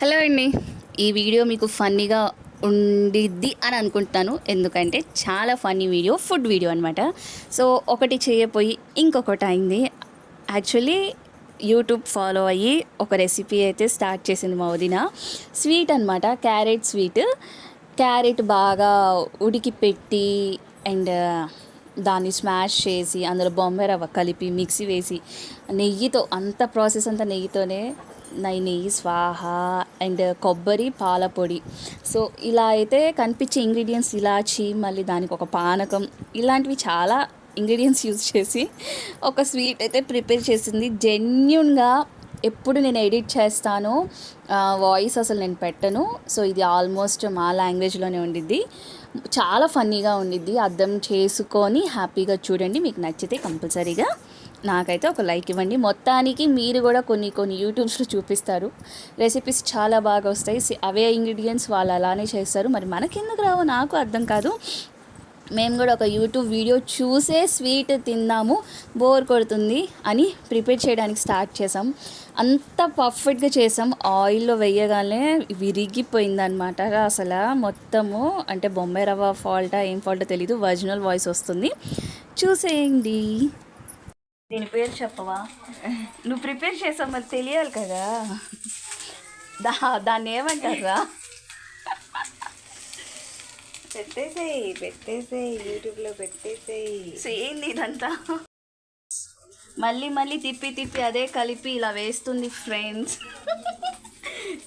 Hello అండి. ఈ video మీకు ఫన్నీగా ఉండిద్ది అని అనుకుంటున్నాను. ఎందుకంటే చాలా ఫన్నీ వీడియో ఫుడ్ వీడియో అనమాట సో ఒకటి చేయపోయి ఇంకొకటి అయింది. యాక్చువల్లీ యూట్యూబ్ ఫాలో అయ్యి ఒక రెసిపీ అయితే స్టార్ట్ చేసింది మా వదిన. స్వీట్ అనమాట క్యారెట్ స్వీట్. క్యారెట్ బాగా ఉడికి పెట్టి అండ్ దాన్ని స్మాష్ చేసి అందులో బొంబాయి రవ్వ కలిపి మిక్సీ వేసి నెయ్యితో అంత ప్రాసెస్ అంతా నెయ్యితోనే నై స్వాహ అండ్ కొబ్బరి పాల పొడి సో ఇలా అయితే కనిపించే ఇంగ్రీడియంట్స్ ఇలాచి మళ్ళీ దానికి ఒక పానకం ఇలాంటివి చాలా ఇంగ్రీడియంట్స్ యూజ్ చేసి ఒక స్వీట్ అయితే ప్రిపేర్ చేసింది. జెన్యున్గా ఎప్పుడు నేను ఎడిట్ చేస్తాను వాయిస్ అసలు నేను పెట్టను. సో ఇది ఆల్మోస్ట్ మా లాంగ్వేజ్లోనే ఉండిద్ది. చాలా ఫన్నీగా ఉండిద్ది. అర్థం చేసుకొని హ్యాపీగా చూడండి. మీకు నచ్చితే కంపల్సరీగా నాకైతే ఒక లైక్ ఇవ్వండి. మొత్తానికి మీరు కూడా కొన్ని కొన్ని యూట్యూబ్స్లో చూపిస్తారు. రెసిపీస్ చాలా బాగా వస్తాయి. అవే ఇంగ్రీడియంట్స్ వాళ్ళు అలానే చేస్తారు. మరి మనకెందుకు రావో నాకు అర్థం కాదు. మేము కూడా ఒక యూట్యూబ్ వీడియో చూసే స్వీట్ తిందాము బోర్ కొడుతుంది అని ప్రిపేర్ చేయడానికి స్టార్ట్ చేసాం అంత పర్ఫెక్ట్గా చేసాం ఆయిల్లో వేయగానే విరిగిపోయిందనమాట అసలు. మొత్తము అంటే బొంబాయి రవ్వ ఫాల్టా ఏం ఫాల్టో తెలీదు. ఒరిజినల్ వాయిస్ వస్తుంది. చూసేయండి. దీని పేరు చెప్పవా? నువ్వు ప్రిపేర్ చేసావు మరి తెలియాలి కదా. దా దాన్ని ఏమంటారా? పెట్టేసేయి పెట్టేసేయి యూట్యూబ్లో పెట్టేసేయి. సేమ్ ఇదంతా మళ్ళీ మళ్ళీ తిప్పి తిప్పి అదే కలిపి ఇలా వేస్తుంది ఫ్రెండ్స్.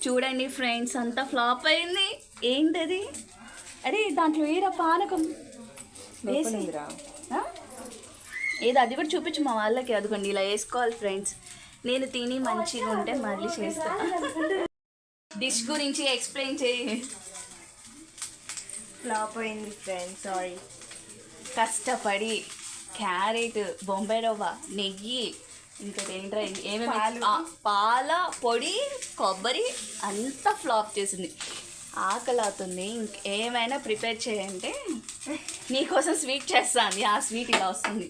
చూడండి ఫ్రెండ్స్ అంతా ఫ్లాప్ అయింది. ఏంటది? అరే దాంట్లో ఏరా పానకం? వేసి లోపలిందిరా. ఆ? ఏదో అది కూడా చూపించు మా వాళ్ళకి. అదిగోండి ఇలా వేసుకోవాలి ఫ్రెండ్స్. నేను తిని మంచిగా ఉంటే మళ్ళీ చేస్తా. డిష్ గురించి ఎక్స్ప్లెయిన్ చేయి. ఫ్లాప్ అయింది ఫ్రెండ్ సారీ. కష్టపడి క్యారెట్ బొంబాయి రవ్వ నెయ్యి ఇంకా ఏంట్రా ఏమేమి? పాల. పొడి కొబ్బరి అంతా ఫ్లాప్ చేసింది. ఆకలి అవుతుంది ఇంకేమైనా ప్రిపేర్ చేయంటే నీకోసం స్వీట్ చేస్తాను ఆ స్వీట్ ఇలా వస్తుంది.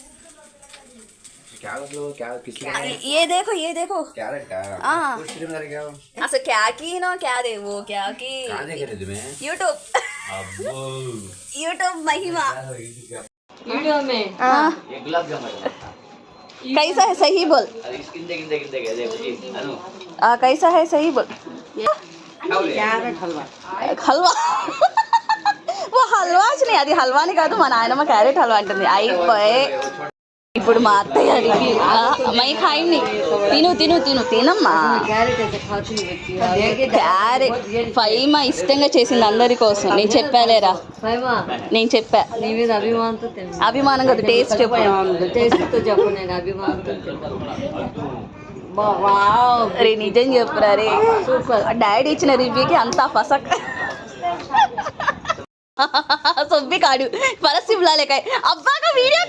ये देखो ये देखो कैरेट का हाँ। कुछ में डाल के वो अच्छा क्या की नो क्या दे वो क्या की कहाँ देखे थे तुम्हें यूट्यूब अब्बो यूट्यूब महिमा वीडियो में हाँ ये गुलाब जामुन कैसा है सही बोल अरे इसके इंदे इंदे इंदे के देखो जी अनु आ, कैसा है सही बोल क्या हो रही है క్యారెట్ హల్వా హల్వా ఓ హల్వా అసలు అది హల్వాని కాదు మా నాయనమ్మ క్యారెట్ హల్వా అంటుంది అయిపోయి ఇప్పుడు మా అత్తయ్య రివ్యూ మై ఖాయింది తిను తిను తిను తినమ్మా. క్యారెట్ ఫైమా ఇష్టంగా చేసింది అందరి కోసం. నేను చెప్పాలేరా? నేను చెప్పా. అభిమానం కదా టేస్ట్ చెప్పు. నేను రే నిజం చెప్పురా రే. సూపర్. డాడీ ఇచ్చిన రివ్యూకి అంతా ఫసక్. సొబ్బి కాడు. అబ్బాక వీడియో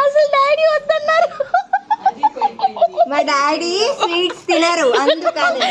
అసలు డాడీ వద్దన్నారు. మా డాడీ స్వీట్స్ తినరు అందుకని.